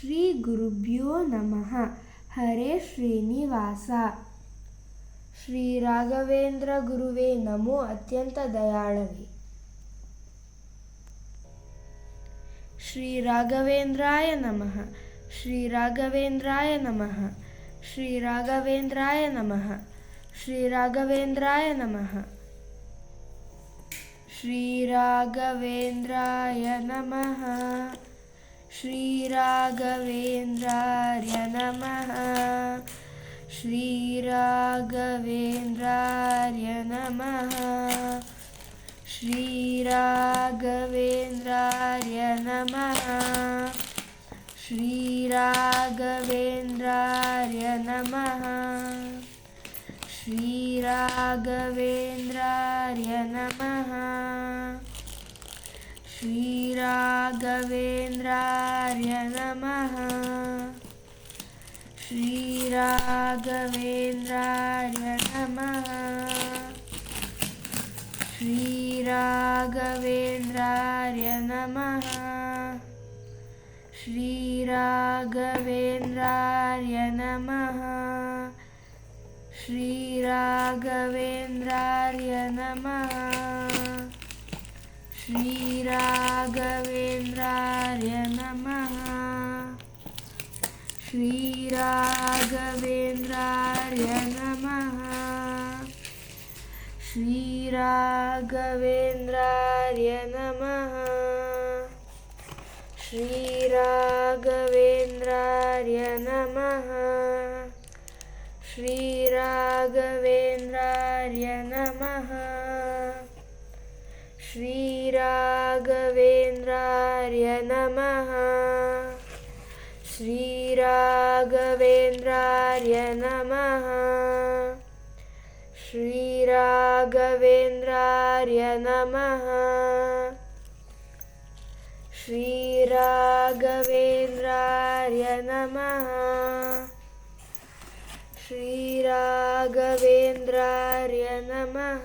ಶ್ರೀಗುರುಭ್ಯೋ ನಮಃ. ಹರೇ ಶ್ರೀನಿವಾಸ. ಶ್ರೀ ರಾಘವೇಂದ್ರ ಗುರುವೇ, ನಮೋ ಅತ್ಯಂತ ದಯಾಳವೇ. ಶ್ರೀ ರಾಘವೇಂದ್ರಾಯ ನಮಃ. ಶ್ರೀ ರಾಘವೇಂದ್ರಾಯ ನಮಃ. ಶ್ರೀ ರಾಘವೇಂದ್ರಾಯ ನಮಃ. ಶ್ರೀ ರಾಘವೇಂದ್ರಾಯ ನಮಃ. ಶ್ರೀ ರಾಘವೇಂದ್ರಾಯ ನಮಃ. श्रीराघवेन्द्रार्य नमः। श्रीराघवेन्द्रार्य नमः। श्रीराघवेन्द्रार्य नमः। श्रीराघवेन्द्रार्य नमः। श्रीराघवेन्द्रार्य नमः। श्रीराघवेन्द्रार्य नमः श्रीराघवेन्द्रार्य नमः श्रीराघवेन्द्रार्य नमः श्रीराघवेन्द्रार्य नमः श्रीराघवेन्द्रार्य नमः श्रीराघवेन्द्राय नमः श्रीराघवेन्द्राय नमः श्रीराघवेन्द्राय नमः श्रीराघवेन्द्राय नमः श्रीराघवेन्द्राय नमः श्री घवेन्द्राय नमः। श्रीराघवेन्द्राय नमः। श्रीराघवेन्द्रार्मः श्रीराघवेन्द्राय नमः।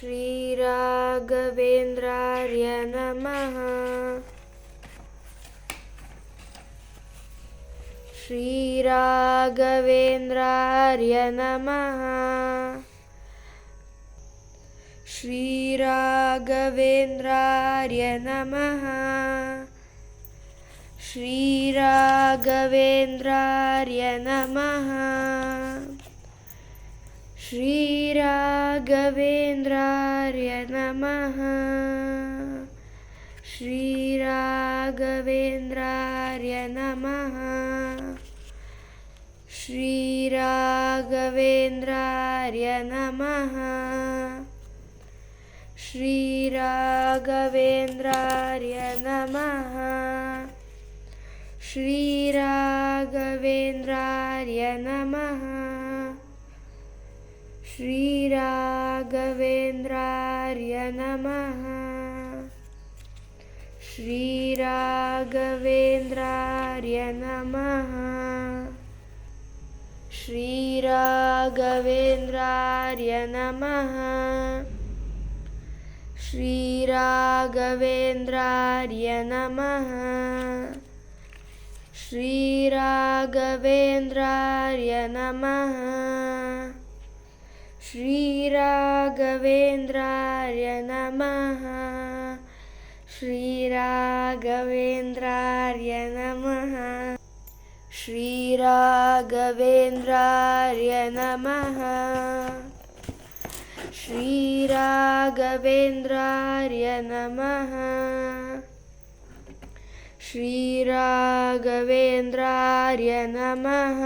श्रीराघवेन्द्राय नमः। श्रीराघवेन्द्रार्य नमः श्रीराघवेन्द्रार्य नमः श्रीराघवेन्द्रार्य नमः श्रीराघवेन्द्रार्य नमः श्रीराघवेन्द्रार्य नमः श्रीराघवेन्द्रायर्य नमः। श्रीराघवेन्द्राय नमः। श्रीराघवेन्द्राय नमः। श्रीराघवेन्द्रार्य नमः। श्रीराघवेन्द्राय नमः। श्रीराघवेन्द्रार्य नमः। श्रीराघवेन्द्रार्य नमः। श्रीराघवेन्द्रार्य नमः। श्रीराघवेन्द्रार्य नमः। श्रीराघवेन्द्रा श्रीराघवेन्द्रार्य नमः। श्रीराघवेन्द्रार्य नमः। श्रीराघवेन्द्रार्य नमः।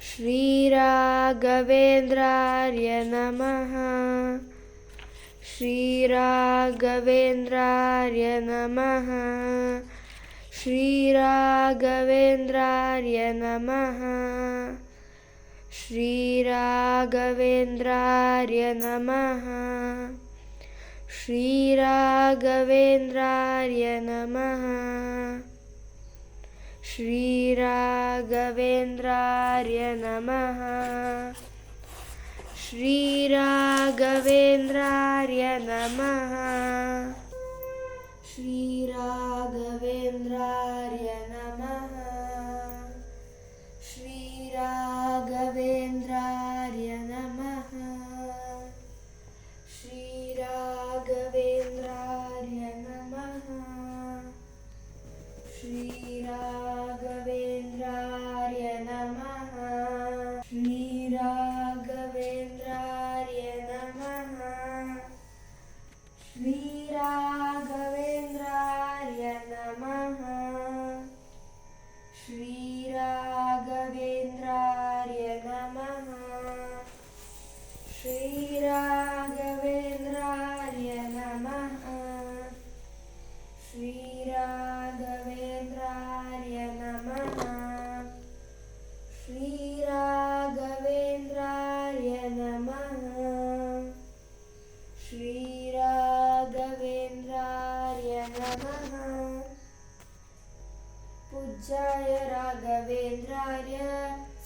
श्रीराघवेन्द्रार्य नमः। श्रीराघवेन्द्रार्य नमः। श्रीराघवेन्द्राय नमः। श्रीराघवेन्द्रार्य नमः। श्रीराघवेन्द्राय नमः। श्रीराघवेन्द्रार्य नमः। श्रीराघवेन्द्रार् नमः। श्री श्रीराघवे जय राघवेन्द्राय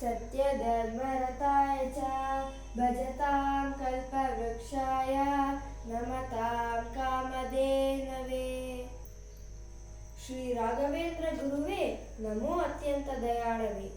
सत्यधर्मरताय च भजतां कल्पवृक्षाय नमतां कामधेनवे श्रीराघवेन्द्रगुरुवे नमो अत्यन्तदयाळवे